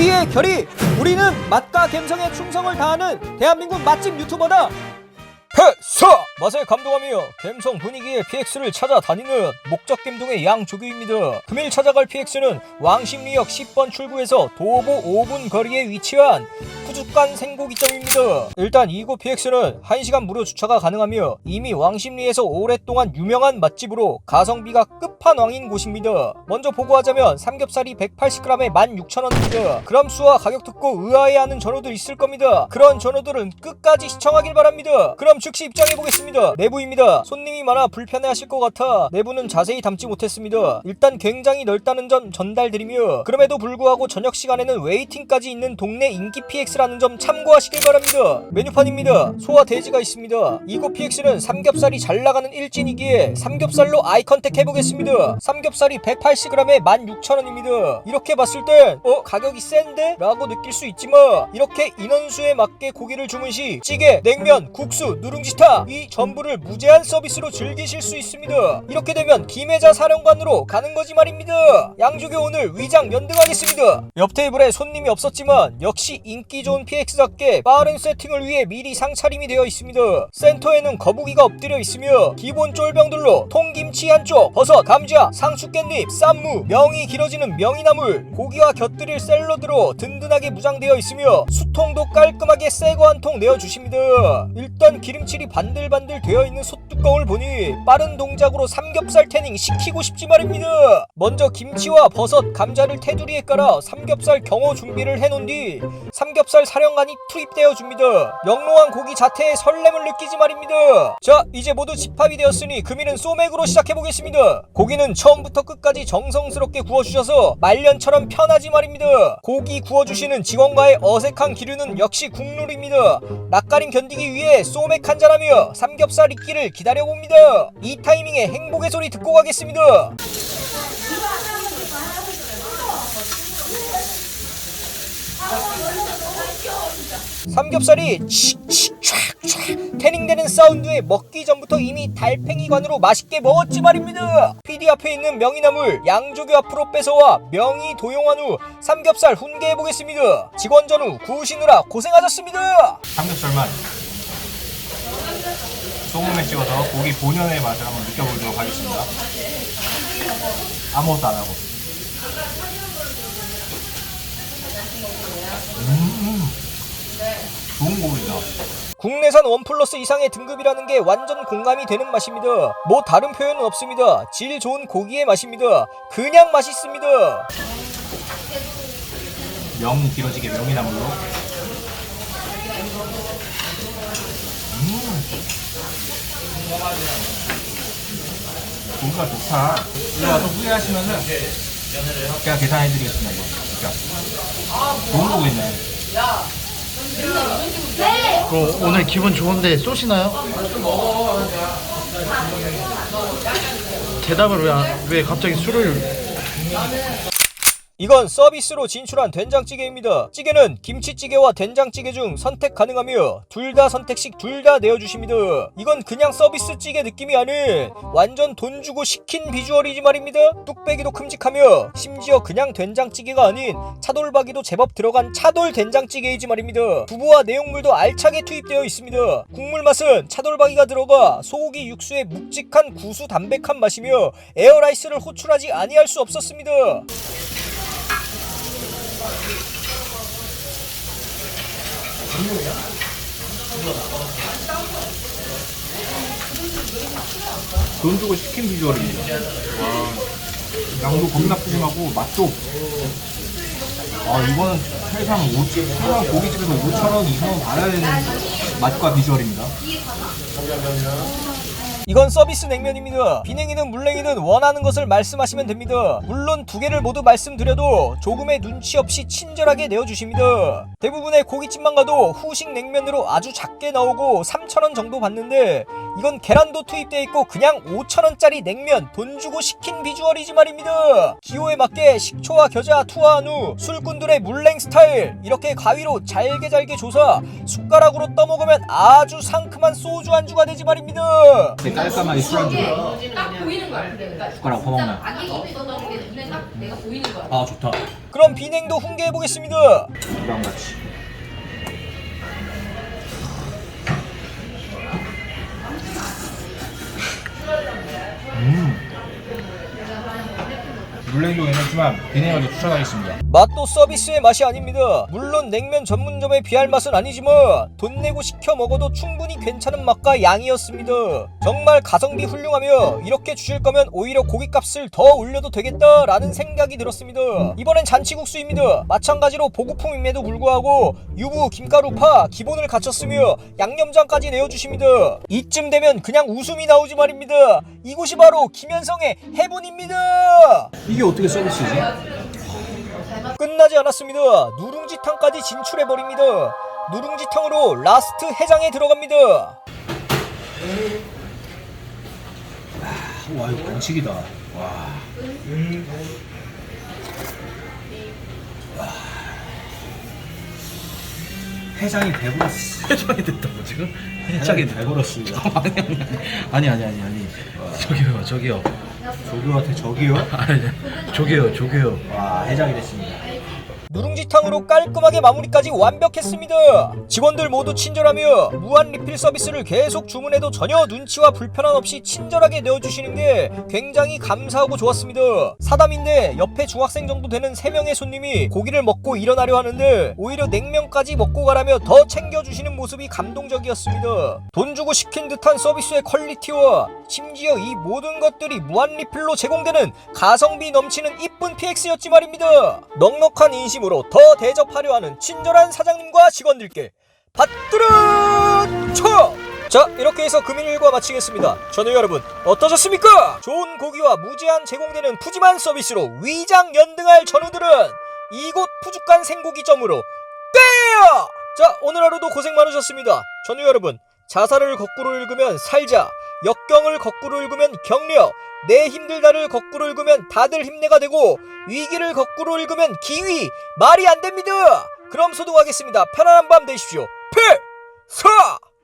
우리의 결의 우리는 맛과 감성에 충성을 다하는 대한민국 맛집 유튜버다 패서 맛에 감동하며 감성 분위기의 PX를 찾아다니는 목적 감동의 양조규입니다. 금일 찾아갈 PX는 왕십리역 10번 출구에서 도보 5분 거리에 위치한 푸주간 생고기점입니다. 일단 이곳 PX는 1시간 무료 주차가 가능하며 이미 왕십리에서 오랫동안 유명한 맛집으로 가성비가 끝판왕인 곳입니다. 먼저 보고하자면 삼겹살이 180g에 16,000원입니다. 그람 수와 가격 듣고 의아해하는 전호들 있을 겁니다. 그런 전호들은 끝까지 시청하길 바랍니다. 그럼 즉시 입장해 보겠습니다. 내부입니다. 손님이 많아 불편해하실 것 같아 내부는 자세히 담지 못했습니다. 일단 굉장히 넓다는 점 전달드리며 그럼에도 불구하고 저녁 시간에는 웨이팅까지 있는 동네 인기 PX라는 점 참고하시길 바랍니다. 메뉴판입니다. 소와 돼지가 있습니다. 이곳 PX는 삼겹살이 잘 나가는 일진이기에 삼겹살로 아이 컨택 해보겠습니다. 삼겹살이 180g에 16,000원입니다. 이렇게 봤을 땐 어? 가격이 센데? 라고 느낄 수 있지만 이렇게 인원수에 맞게 고기를 주문 시 찌개, 냉면, 국수, 누 룽지탕 이 전부를 무제한 서비스로 즐기실 수 있습니다. 이렇게 되면 김혜자 사령관으로 가는 거지 말입니다. 양조교 오늘 위장 연등하겠습니다. 옆 테이블에 손님이 없었지만 역시 인기 좋은 PX답게 빠른 세팅을 위해 미리 상차림이 되어 있습니다. 센터에는 거북이가 엎드려 있으며 기본 쫄병들로 통김치 한쪽 버섯, 감자, 상추 깻잎, 쌈무, 명이 길어지는 명이나물 고기와 곁들일 샐러드로 든든하게 무장되어 있으며 수통도 깔끔하게 새거 한 통 내어주십니다. 일단 기름 칠이 반들반들 되어 있는 솥 뚜껑을 보니 빠른 동작으로 삼겹살 태닝 시키고 싶지 말입니다. 먼저 김치와 버섯, 감자를 테두리에 깔아 삼겹살 경호 준비를 해놓은 뒤 삼겹살 사령관이 투입되어 줍니다. 영롱한 고기 자태의 설렘을 느끼지 말입니다. 자 이제 모두 집합이 되었으니 금일은 소맥으로 시작해보겠습니다. 고기는 처음부터 끝까지 정성스럽게 구워주셔서 말년처럼 편하지 말입니다. 고기 구워주시는 직원과의 어색한 기류는 역시 국룰입니다. 낯가림 견디기 위해 소맥 한잔하며 삼겹살 익기를 기다 려봅니다 이 타이밍에 행복의 소리 듣고 가겠습니다 삼겹살이 칙칙 태닝되는 사운드에 먹기 전부터 이미 달팽이관으로 맛있게 먹었지 말입니다. PD 앞에 있는 명이나물 양조교 앞으로 뺏어와 명이 도용한 후 삼겹살 훈계해 보겠습니다. 직원 전후 구우시느라 고생하셨습니다. 삼겹살만 소금에 찍어서 고기 본연의 맛을 한번 느껴보도록 하겠습니다. 아무것도 안 하고. 음, 좋은 고기다. 국내산 원 플러스 이상의 등급이라는 게 완전 공감이 되는 맛입니다. 뭐 다른 표현은 없습니다. 질 좋은 고기의 맛입니다. 그냥 맛있습니다. 명이 길어지게 명이나물로. 고기가 좋다. 이거 와서 후회하시면은 제가 계산해 드리겠습니다. 이거. 진짜. 좋은 고기네. 그럼 오늘 기분 좋은데 쏘시나요? 대답을 왜, 안- 왜 갑자기 술을 이건 서비스로 진출한 된장찌개입니다. 찌개는 김치찌개와 된장찌개 중 선택 가능하며 둘 다 선택식 둘 다 내어주십니다. 이건 그냥 서비스 찌개 느낌이 아닌 완전 돈 주고 시킨 비주얼이지 말입니다. 뚝배기도 큼직하며 심지어 그냥 된장찌개가 아닌 차돌박이도 제법 들어간 차돌 된장찌개이지 말입니다. 두부와 내용물도 알차게 투입되어 있습니다. 국물 맛은 차돌박이가 들어가 소고기 육수의 묵직한 구수 담백한 맛이며 에어라이스를 호출하지 아니할 수 없었습니다. 돈 주고 시킨 비주얼입니다. 와, 양도 겁나 푸짐하고 맛도. 아 이거는 최소한 5, 최소한 고깃집에서 5천 원 이상은 받아야 되는 맛과 비주얼입니다. 이건 서비스 냉면입니다. 비냉이든 물냉이든 원하는 것을 말씀하시면 됩니다. 물론 두 개를 모두 말씀드려도 조금의 눈치 없이 친절하게 내어주십니다. 대부분의 고깃집만 가도 후식 냉면으로 아주 작게 나오고 3,000원 정도 받는데 이건 계란도 투입되어 있고 그냥 5,000원짜리 냉면 돈 주고 시킨 비주얼이지 말입니다. 기호에 맞게 식초와 겨자 투하한 후 술꾼들의 물냉 스타일 이렇게 가위로 잘게 잘게 조사 숟가락으로 떠먹으면 아주 상큼한 소주 안주가 되지 말입니다. 깔끔하게 술안주 딱 보이는 거야. 그러니까 숟가락 퍼먹는 아기 입에 넣는 게 눈에 딱 내가 보이는 거야. 아 좋다 그럼 비냉도 훈계해 보겠습니다. 이랑 같이 물냉도 괜찮지만 비냉을 더 추천하겠습니다 맛도 서비스의 맛이 아닙니다. 물론 냉면 전문점에 비할 맛은 아니지만 돈 내고 시켜 먹어도 충분히 괜찮은 맛과 양이었습니다. 정말 가성비 훌륭하며 이렇게 주실 거면 오히려 고깃값을 더 올려도 되겠다라는 생각이 들었습니다. 이번엔 잔치국수입니다. 마찬가지로 보급품임에도 불구하고 유부, 김가루, 파 기본을 갖췄으며 양념장까지 내어주십니다. 이쯤 되면 그냥 웃음이 나오지 말입니다. 이곳이 바로 김현성의 해분입니다. 이게 어떻게 서비스지? 끝나지 않았습니다. 누룽지탕까지 진출해 버립니다. 누룽지탕으로 라스트 해장에 들어갑니다. 와 이거 반칙이다 와 해장이 배불었어 해장이 됐다고 지금? 해장이 배불었습니다 아니 아니 아니 아니 저기요 저기요 조교한테 저기요? 아니 저기요 저기요 와 해장이 됐습니다 누룽지탕으로 깔끔하게 마무리까지 완벽했습니다. 직원들 모두 친절하며 무한 리필 서비스를 계속 주문해도 전혀 눈치와 불편함 없이 친절하게 내어주시는 게 굉장히 감사하고 좋았습니다. 사담인데 옆에 중학생 정도 되는 3명의 손님이 고기를 먹고 일어나려 하는데 오히려 냉면까지 먹고 가라며 더 챙겨주시는 모습이 감동적이었습니다. 돈 주고 시킨 듯한 서비스의 퀄리티와 심지어 이 모든 것들이 무한 리필로 제공되는 가성비 넘치는 이쁜 PX였지 말입니다. 넉넉한 인심 으로 더 대접하려 하는 친절한 사장님과 직원들께 받들은 쳐! 자 이렇게 해서 금일과 마치겠습니다. 저는 여러분 어떠셨습니까? 좋은 고기와 무제한 제공되는 푸짐한 서비스로 위장 연등할 전우들은 이곳 푸주간 생고기점으로 빼요! 자 오늘 하루도 고생 많으셨습니다. 전우 여러분 자살을 거꾸로 읽으면 살자 역경을 거꾸로 읽으면 경력 내 힘들다를 거꾸로 읽으면 다들 힘내가 되고 위기를 거꾸로 읽으면 기위 말이 안 됩니다. 그럼 소동하겠습니다. 편안한 밤 되십시오. 필! 사!